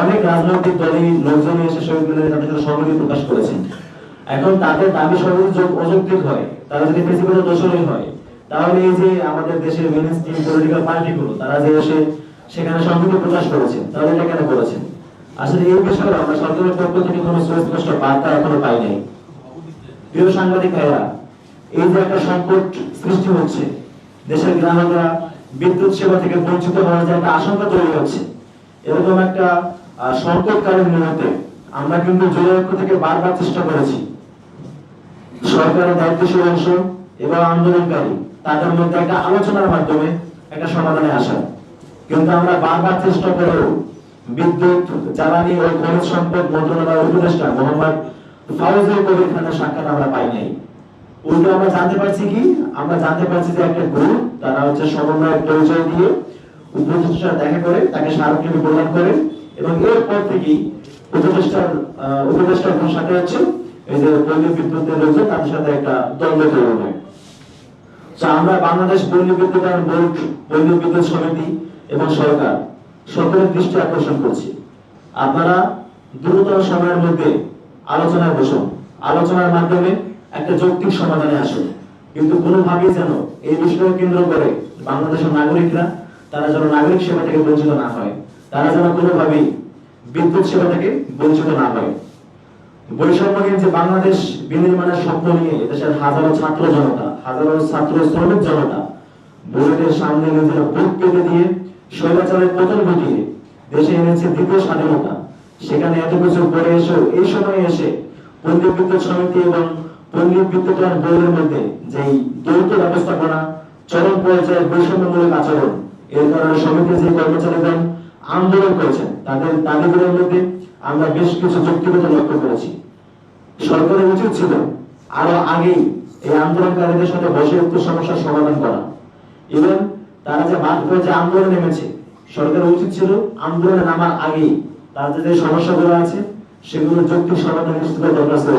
অনেক রাজনৈতিক লোকজন এসে তাদের সাথে সহমতি প্রকাশ করেছেন। এখন তাদের দাবি অযৌক্তিক হয়। তারা যদি দোষরই হয়, তাহলে এই যে আমাদের দেশের পলিটিক্যাল পার্টিগুলো তারা যে এসে সেখানে সংহতি প্রকাশ তাহলে এটা কেন করেছেন? আসলে এই বিষয়ে আমরা সরকারের পক্ষ থেকে কোনো সুস্পষ্ট বার্তা এখনও পাই নাই। প্রিয় সাংবাদিক ভাইরা এই যে একটা সংকট সৃষ্টি হচ্ছে, দেশের গ্রাহকরা বিদ্যুৎ সেবা থেকে বঞ্চিত হওয়ার যে একটা আশঙ্কা তৈরি হচ্ছে এরকম একটা সংকটকালীন মুহূর্তে আমরা কিন্তু জোরক্ষ থেকে বারবার চেষ্টা করেছি। সরকারের দায়িত্বশীল অংশ এবং আন্দোলনকারী, তাদের মধ্যে একটা আলোচনার মাধ্যমে একটা সমাধানে আসা। কিন্তু আমরা বারবার চেষ্টা করেও বিদ্যুৎ, জ্বালানি ও খনিজ সম্পদ মন্ত্রণালয়ের উপদেষ্টা মোহাম্মদ ফাউজুল কবির খানের সাক্ষাৎ আমরা পাই নাই। উল্টো আমরা জানতে পারছি কি? আমরা জানতে পারছি যে একটা গ্রুপ, তারা হচ্ছে সমন্বয়ের পরিচয় দিয়ে উপদেষ্টার দেখা করে, তাকে স্মারকলিপি প্রদান করে এবং এরপর থেকেই উপদেষ্টার উপদেষ্টার হচ্ছে এই যে পল্লী বিদ্যুতের তাদের সাথে একটা দ্বন্দ্ব তৈরি হয়। আমরা বাংলাদেশ পল্লী বিদ্যুতায়ন বোর্ড পল্লী বিদ্যুৎ সমিতি এবং সরকার সকলের দৃষ্টি আকর্ষণ করছি। আপনারা দ্রুততর সময়ের মধ্যে আলোচনায় বসুন। আলোচনার মাধ্যমে একটা যৌক্তিক সমাধানে আসুন। কিন্তু কোনোভাবেই যেন এই বিষয়কে কেন্দ্র করে বাংলাদেশের নাগরিকরা তারা যেন নাগরিক সেবা থেকে বঞ্চিত না হয়, তারা যেন কোনোভাবেই বিদ্যুৎ সেবা থেকে বঞ্চিত না হয়। বৈষম্যহীন যে বাংলাদেশ বিনির্মাণের স্বপ্ন নিয়ে এদেশের হাজারো ছাত্র জনতা, হাজারো ছাত্র শ্রমিক জনতা বুলেটের সামনে নিজের বুক পেতে দিয়ে স্বৈরাচারের পতন ঘটিয়ে দেশে এনেছে দ্বিতীয় স্বাধীনতা। সেখানে এত কিছু পরে এসেও এই সময়ে এসে পল্লী বিদ্যুৎ সমিতি এবং পল্লী বিদ্যুতায়ন বোর্ডের মধ্যে যেই দ্বৈত ব্যবস্থাপনা, চরম পর্যায়ের বৈষম্যমূলক আচরণ এর কারণে যে করেছেন, তাদের মধ্যে আমরা বেশ কিছু যুক্তিগত লক্ষ্য করেছি। সরকারের উচিত ছিল আরও আগেই এই আন্দোলনকারীদের সাথে বসে উক্ত সমস্যার সমাধান করা। এবং তারা যে বাদ হয়ে যে আন্দোলনে নেমেছে, সরকারের উচিত ছিল আন্দোলনে নামার আগেই তাদের যে সমস্যাগুলো আছে সেগুলো যৌক্তিক সমাধান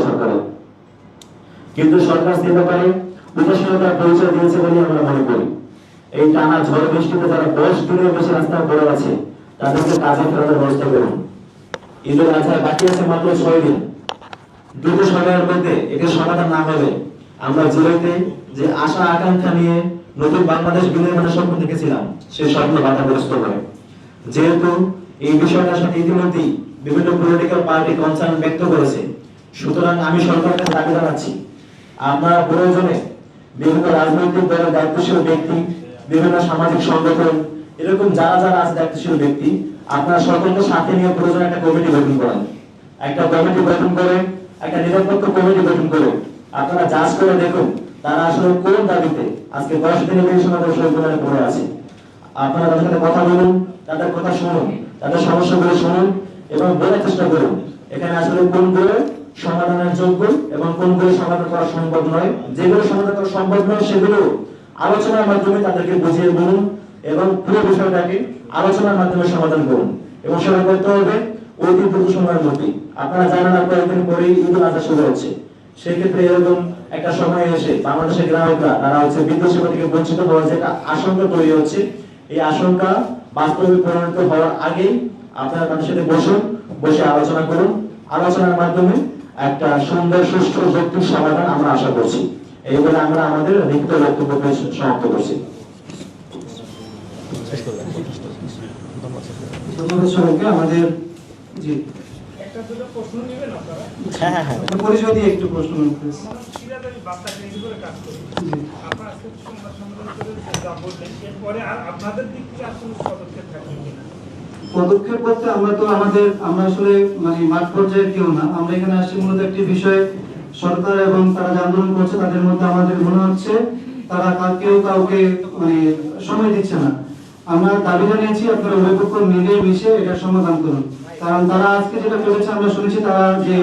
সরকারের। কিন্তু সরকার পরিচয় দিয়েছে বলে আমরা মনে করি। এই টানা ঝড় বৃষ্টিতে যারা দশ দিনের বেশি রাস্তায় পড়ে আছে, তাদেরকে কাজে ফেরানোর ব্যবস্থা করুন। ঈদের আজহার বাকি আছে মাত্র ছয় দিন। দ্রুত সময়ের মধ্যে এটির সমাধান না হলে আমরা জুলাইতে যে আশা আকাঙ্ক্ষা নিয়ে নতুন বাংলাদেশ বিনির্মাণের স্বপ্ন দেখেছিলাম সেই স্বপ্ন বাধাগ্রস্ত হয়। যেহেতু এই বিষয়টার সাথে ইতিমধ্যেই বিভিন্ন পলিটিক্যাল পার্টি কনসার্ন ব্যক্ত করেছে, সুতরাং আমি সরকারকে দাবি জানাচ্ছি, আমরা প্রয়োজনে বিভিন্ন রাজনৈতিক দলের দায়িত্বশীল ব্যক্তি বিভিন্ন সামাজিক সংগঠন, এরকম যারা যারা আছে দায়িত্বশীল ব্যক্তি, আপনারা সকলকে সাথে নিয়ে প্রয়োজনে একটা কমিটি গঠন করেন। একটা কমিটি গঠন করে, একটা নিরপেক্ষ কমিটি গঠন করে। আপনারা জাজ করে দেখুন তারা আসলে কোন দাবিতে আজকে দশ দিনের বেশি ধরে শহীদ পড়ে আছে। আপনারা তাদের সাথে কথা বলুন, তাদের কথা শুনুন, তাদের সমস্যাগুলো শুনুন এবং বোঝার চেষ্টা করুন, এখানে আসলে কোনগুলো সমাধানের যোগ্য এবং কোনগুলো সমাধান করা সম্ভব নয়। যেগুলো সমাধান করা সম্ভব নয়, সেগুলো আলোচনার মাধ্যমে তাদেরকে বুঝিয়ে বলুন এবং পুরো বিষয়টাকে আলোচনার মাধ্যমে সমাধান করুন। এবং সেটা করতে হবে অতি দ্রুত সময়ের মধ্যে আপনারা জানেন আর কয়েকদিন পরেই ঈদ আজহা শুরু হচ্ছে। সেই এরকম একটা সময় এসে বাংলাদেশের গ্রাহকরা, তারা হচ্ছে বিদ্যুৎ সেবা থেকে বঞ্চিত হওয়ার যে একটা আশঙ্কা তৈরি হচ্ছে, এই আশঙ্কা বাস্তবে পরিণত হওয়ার আগেই আপনারা তাদের সাথে বসুন, বসে আলোচনা করুন। আলোচনার মাধ্যমে একটা সুন্দর, সুষ্ঠু, যৌক্তিক সমাধান আমরা আশা করছি। এই বলে আমরা আমাদের লিখিত বক্তব্য পেশ সমাপ্ত করছি। ধন্যবাদ সবাইকে। আমাদের জি। একটা দুটো প্রশ্ন নেবেন আপনারা? হ্যাঁ হ্যাঁ হ্যাঁ। পরিচয় দিয়ে একটু প্রশ্ন থাকবে পদক্ষেপ বলতে আমরা তো আমাদের আমরা আসলে মানে মাঠ পর্যায়ে কেউ না। আমরা এখানে আসছি মূলত একটি বিষয় সরকার এবং তারা যে আন্দোলন করছে, তাদের মধ্যে আমাদের মনে হচ্ছে তারা কেউ কাউকে মানে সময় দিচ্ছে না। আমরা দাবি জানিয়েছি, আপনারা উভয় পক্ষ মিলে মিশে এটা সমাধান করুন। কারণ তারা আজকে যেটা করেছে, আমরা শুনেছি তারা যে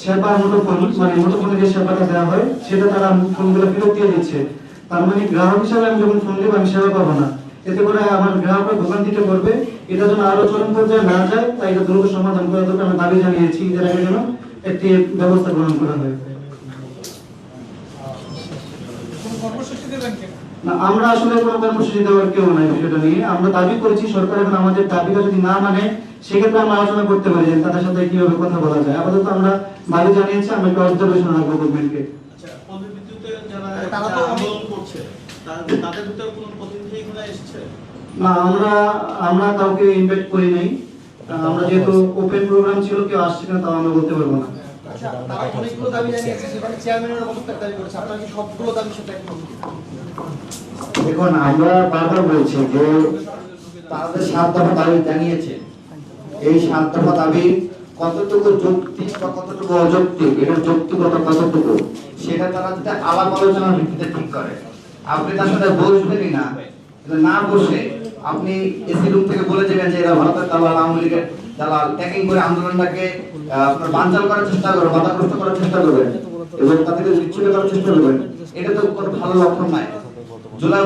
সেবা মুঠোফোন মানে মুঠোফোনে যে সেবাটা দেওয়া হয়, সেটা তারা ফোনগুলো ফেরত দিয়ে দিচ্ছে। তার মানে গ্রাহক হিসাবে আমি যখন ফোন দেবো, আমি সেবা পাবো না। এতে করে আমার গ্রাহকরা ভোগান্তিতে করবে। এটা যেন আরও চরম পর্যায়ে না যায়, তাই এটা দ্রুত সমাধান করা দরকার। আমি দাবি জানিয়েছি আগে যেন একটি ব্যবস্থা গ্রহণ করা হয়। না আমরা আসলে কোনো কর্মসূচি দেওয়ার কেউ নাই বিষয়টা নিয়ে। আমরা দাবি করেছি সরকার এখন আমাদের দাবিটা যদি না মানে সেক্ষেত্রে আমরা আলোচনা করতে পারি যে তাদের সাথে কীভাবে কথা বলা যায়। আপাতত আমরা দাবি জানিয়েছি আমরা একটা অবজারভেশন রাখব গভর্নমেন্টকে আচ্ছা, পল্লী বিদ্যুতের যারা তারা তো আন্দোলন করছে তাদের ভিতরে কোনো প্রতিনিধি এখানে এসেছে? না আমরা আমরা কাউকে ইনভাইট করি নাই। আমরা যেহেতু ওপেন প্রোগ্রাম ছিল কেউ আসছে না তাও আমরা বলতে পারব না। আচ্ছা, অনেকগুলো দাবি জানিয়েছে সেখানে চেয়ারম্যানের পদত্যাগ দাবি করেছে আপনারা কি সবগুলো দাবির সাথে একমত? দেখুন আমরা বারবার বলছি যে তাদের সাত দফা দাবি জানিয়েছে। এই সাত দফা দাবি কতটুকু যৌক্তিক বা কতটুকু অযৌক্তিক এটার যৌক্তিকতা কতটুকু সেটা তারা যদি আলাপ আলোচনার ভিত্তিতে ঠিক করে। আপনি তার সাথে বসবেনই না। না বসে আপনি এসি রুম থেকে বলে দেবেন যে এরা ভারতের দালাল আওয়ামী লীগের দালাল ট্যাকিং করে আন্দোলনটাকে আপনার বানচাল করার চেষ্টা করবেন, বাধাগ্রস্ত করার চেষ্টা করবেন এবং তাদেরকে বিচ্ছিন্ন করার চেষ্টা করবেন, এটা তো কোনো ভালো লক্ষণ নয়। জুলাই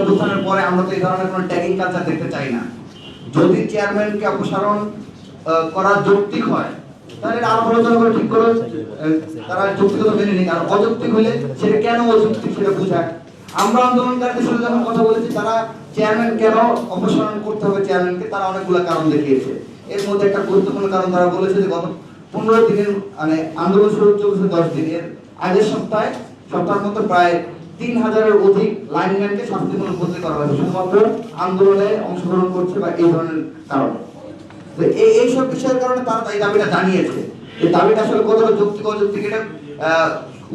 পরে আমরা তো এই ধরনের কোনো ট্যাগিং কালচার দেখতে চাই না। যদি চেয়ারম্যানকে অপসারণ করা যৌক্তিক হয়, তাহলে আলোচনা করে ঠিক করে তারা যৌক্তিকতা মেনে নিক, আর অযৌক্তিক হলে সেটা কেন অযৌক্তিক সেটা বুঝাক আমরা আন্দোলনকারীদের সাথে যখন কথা বলেছি, তারা চেয়ারম্যান কেন অপসারণ করতে হবে চেয়ারম্যানকে তারা অনেকগুলো কারণ দেখিয়েছে। এর মধ্যে একটা গুরুত্বপূর্ণ কারণ তারা বলেছে যে গত পনেরো দিনের মানে আন্দোলন শুরু চলছে দশ দিনের আগের সপ্তাহে, সপ্তাহের মধ্যে প্রায় তিন হাজারের অধিক লাইনম্যানকে শাস্তিমূলক বদলি করা হয়েছে, শুধুমাত্র আন্দোলনে অংশগ্রহণ করছে বা এই ধরনের কারণে। তো এই এইসব বিষয়ের কারণে তারা এই দাবিটা জানিয়েছে। এই দাবিটা আসলে কতটা যৌক্তিক, অযৌক্তিক, এটা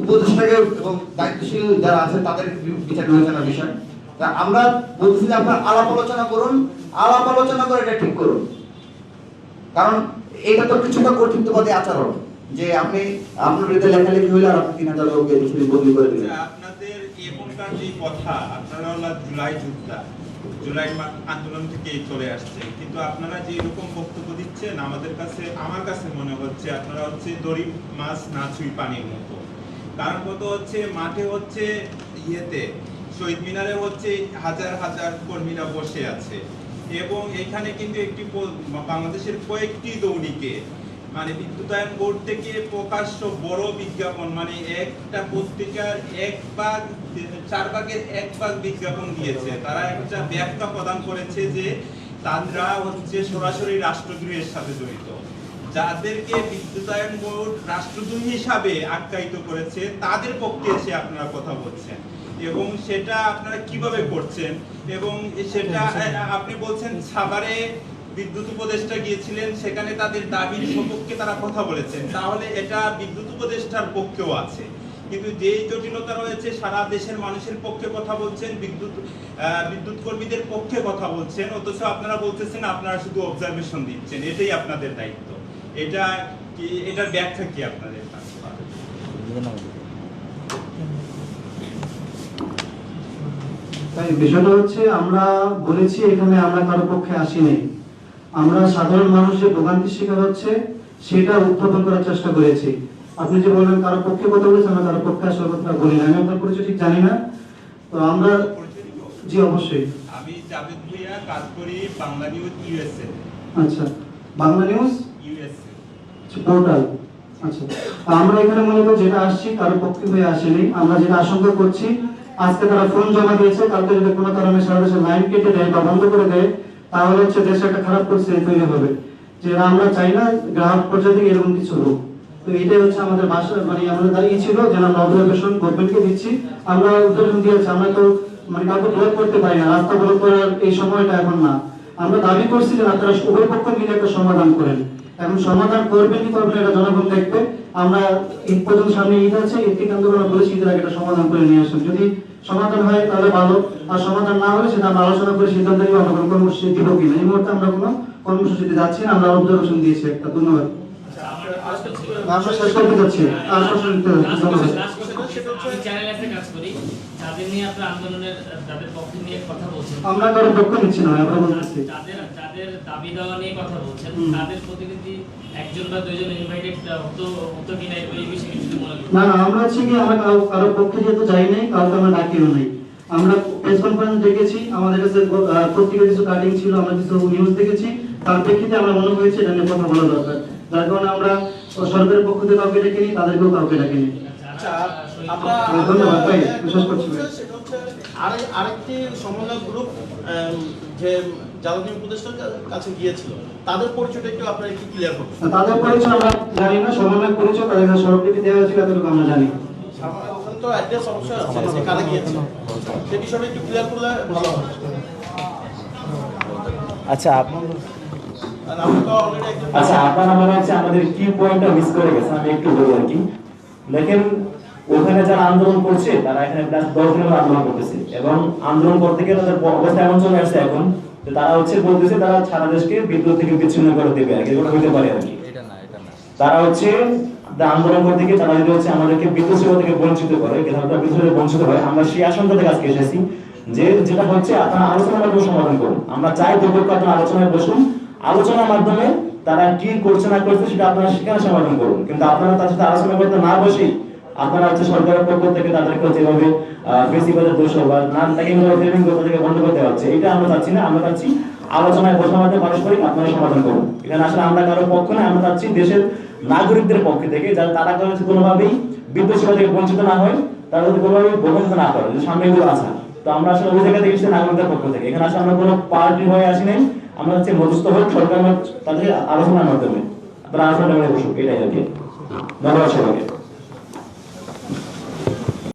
উপদেষ্টাকে এবং দায়িত্বশীল যারা আছে তাদের বিচার বিবেচনার বিষয়। তা আমরা বলতেছি যে আপনার আলাপ আলোচনা করুন, আলাপ আলোচনা করে এটা ঠিক করুন। কারণ এটা তো কিছুটা কর্তৃত্ববাদী আচরণ যে আপনি আপনার বিরুদ্ধে লেখালেখি হইলে আর আপনি তিন হাজার লোককে বদলি করে দিলেন আচ্ছা, আপনাদের এখনকার যে কথা আপনারা জুলাই জুলাই আন্দোলন থেকেই চলে আসছে। কিন্তু আপনারা যে এরকম বক্তব্য দিচ্ছেন আমাদের কাছে আমার কাছে মনে হচ্ছে আপনারা হচ্ছে দড়ি মাছ না ছুঁই পানির মতো। কারণ কত হচ্ছে মাঠে হচ্ছে ইয়েতে শহীদ মিনারে হচ্ছে হাজার হাজার কর্মীরা বসে আছে। এবং এখানে কিন্তু একটি বাংলাদেশের কয়েকটি দৌড়িকে মানে বিদ্যুতায়ন বোর্ড থেকে প্রকাশ্য বড় বিজ্ঞাপন মানে একটা পত্রিকার এক ভাগ, চার ভাগের এক ভাগ বিজ্ঞাপন দিয়েছে। তারা একটা ব্যাখ্যা প্রদান করেছে যে তারা হচ্ছে সরাসরি রাষ্ট্রদ্রোহের সাথে জড়িত। যাদেরকে বিদ্যুতায়ন বোর্ড রাষ্ট্রদ্রোহী হিসাবে আখ্যায়িত করেছে, তাদের পক্ষে এসে আপনারা কথা বলছেন। এবং সেটা আপনারা কীভাবে করছেন? এবং সেটা আপনি বলছেন সাভারে বিদ্যুৎ উপদেষ্টা গিয়েছিলেন সেখানে তাদের দাবির সপক্ষে তারা কথা বলেছেন। তাহলে এটা বিদ্যুৎ উপদেষ্টার পক্ষেও আছে। কিন্তু যে জটিলতা রয়েছে সারা দেশের মানুষের পক্ষে কথা বলছেন বিদ্যুৎ বিদ্যুৎ কর্মীদের পক্ষে কথা বলছেন অথচ আপনারা বলতেছেন আপনারা শুধু অবজারভেশন দিচ্ছেন। এটাই আপনাদের দায়িত্ব। এটা কি এটার ব্যাখ্যা কি আপনাদের? কাছে তাই বিষয়টা হচ্ছে আমরা বলেছি এখানে আমরা কারও পক্ষে আসিনি আমরা সাধারণ মানুষ যে ভোগান্তির শিকার হচ্ছে সেটা উত্থাপন করার চেষ্টা করেছি। আপনি যে বললেন কারও পক্ষে কথা বলেছেন আমরা কারও পক্ষে আসলে কথা বলি না। আমি আপনার পরিচয় ঠিক জানি না তো আমরা জি অবশ্যই। আমি জাভেদ ভুইয়া কাজ করি বাংলা নিউজ ইউএসএ। আচ্ছা বাংলা নিউজ? ইউএসএ। পোর্টাল। আচ্ছা আমরা এখানে মূলত যেটা আসছি কারও পক্ষে হয়ে আসেনি। আমরা যেটা আশঙ্কা করছি আজকে তারা ফোন জমা দিয়েছে, কালকে যদি কোনো কারণে সারা লাইন কেটে দেয় বা বন্ধ করে দেয়, তাহলে হচ্ছে দেশে একটা খারাপ পরিস্থিতি তৈরি হবে। যে আমরা চাই না গ্রাহক পর্যায়ে এরকম কিছু হোক। তো এটাই হচ্ছে আমাদের বাসা মানে আমাদের দাঁড়িয়ে ছিল যে আমরা অবজারভেশন গভর্নমেন্টকে দিচ্ছি। আমরা উদ্বোধন দিয়েছি, আমরা তো মানে কাউকে ব্লক করতে পারি না, রাস্তা ব্লক করার এই সময়টা এখন না। আমরা দাবি করছি যে আপনারা উভয় পক্ষ মিলে একটা সমাধান করেন। এখন সমাধান করবেন কি করবেন এটা জনগণ দেখবে। আমরা ঈদ পর্যন্ত সামনে ঈদ আছে ঈদকে কেন্দ্র করে বলেছি ঈদের আগে সমাধান করে নিয়ে আসুন। যদি সমাধান হয় তাহলে ভালো আর সমাধান না হলে সেটা আমরা আলোচনা করে সিদ্ধান্ত নিব আমরা কোনো কর্মসূচি দিব কিনা। এই মুহূর্তে আমরা কোনো কর্মসূচিতে যাচ্ছি না আমরা অবজারভেশন দিয়েছি একটা। ধন্যবাদ। আমরা শেষ করতে যাচ্ছি। আর প্রশ্ন নিতে হবে। ধন্যবাদ। আমি চ্যানেল একটা কাজ করি। নিয়ে পক্ষে নিয়ে কথা বলছেন। আমরা কারও পক্ষ নিচ্ছি না আমরা বলতেছি দাবি দেওয়া নিয়ে কথা বলছেন। তাদের প্রতিনিধি একজন বা দুইজন ইনভাইটেড হতো হতো কিনা এই বিষয়ে কিছু মনে না না আমরা হচ্ছে কি আমরা কারও কারও পক্ষে যেহেতু যাই নাই কাউকে আমরা ডাকিও নাই। আমরা প্রেস কনফারেন্স দেখেছি আমাদের কাছে পত্রিকার কিছু কাটিং ছিল আমরা কিছু নিউজ দেখেছি। তার প্রেক্ষিতে আমরা মনে হয়েছে এটা নিয়ে কথা বলা দরকার। যার কারণে আমরা সরকারের পক্ষ থেকে কাউকে ডাকিনি তাদেরকেও কাউকে ডাকিনি। আচ্ছা আচ্ছা আমরা ধন্যবাদ ভাই, বিশ্বাস করছি আরেকটি সমন্বয় গ্রুপ যে জ্বালানি উপদেষ্টার কাছে গিয়েছিল। তাদের পরিচয়টা একটু আপনারা একটু ক্লিয়ার করুন। তাদের পরিচয় আমরা জানি না সমন্বয় পরিচয় তাদের সরকারি দেওয়া হয়েছিল এতটুকু আমরা জানি। ওখানে তো অ্যাড্রেস অবশ্যই আছে যে কারা গিয়েছে? সেই বিষয়টা একটু ক্লিয়ার করলে ভালো হয়। আচ্ছা আচ্ছা আপনারা মনে হচ্ছে আমাদের কি পয়েন্টটা মিস করে গেছে আমি একটু বলি আর কি। দেখেন ওখানে যারা আন্দোলন করছে তারা এখানে প্রায় দশ দিন ধরে আন্দোলন করতেছে। এবং আন্দোলন করতে গেলে তাদের অবস্থা এমন চলে আসছে এখন তারা হচ্ছে বলতেছে তারা সারা দেশকে বিদ্যুৎ থেকে বিচ্ছিন্ন করে দেবে আর কি হইতে পারে আর কি। তারা হচ্ছে আন্দোলন করতে গিয়ে তারা যদি হচ্ছে আমাদেরকে বিদ্যুৎ সেবা থেকে বঞ্চিত করে গ্রাহকরা বিদ্যুৎ বঞ্চিত হয় আমরা সেই আশঙ্কা থেকে আজকে এসেছি যে যেটা হচ্ছে আপনারা আলোচনার মাধ্যমে সমাধান করুন। আমরা চাই দুপক্ষ আপনারা আলোচনায় বসুন আলোচনার মাধ্যমে তারা কি করছে না করছে সেটা আপনারা সেখানে সমাধান করুন। কিন্তু আপনারা তার সাথে আলোচনা করতে না বসেই আপনারা হচ্ছে সরকারের পক্ষ থেকে তাদেরকে হচ্ছে এভাবে দোষ বা না তাকে ট্রেনিং করতে থেকে বন্ধ করতে হচ্ছে। এটা আমরা চাচ্ছি না, আমরা চাচ্ছি আলোচনায় বসার মাধ্যমে পারস্পরিক আপনারা সমাধান করুন। এখানে আসলে আমরা কারও পক্ষ না আমরা চাচ্ছি দেশের নাগরিকদের পক্ষ থেকে যারা তারা কোনো কোনোভাবেই বিদ্যুৎ সেবা থেকে বঞ্চিত না হয় তারা যদি কোনোভাবেই বঞ্চিত না করে সামনে এগুলো আছে। তো আমরা আসলে ওই জায়গা থেকে এসেছি নাগরিকদের পক্ষ থেকে। এখানে আসলে আমরা কোনো পার্টি হয়ে আসি নাই, আমরা হচ্ছে মধ্যস্থ হোক সরকার তাদের আলোচনার মাধ্যমে আপনারা আলোচনা করে বসুক এটাই আর কি। ধন্যবাদ সবাইকে।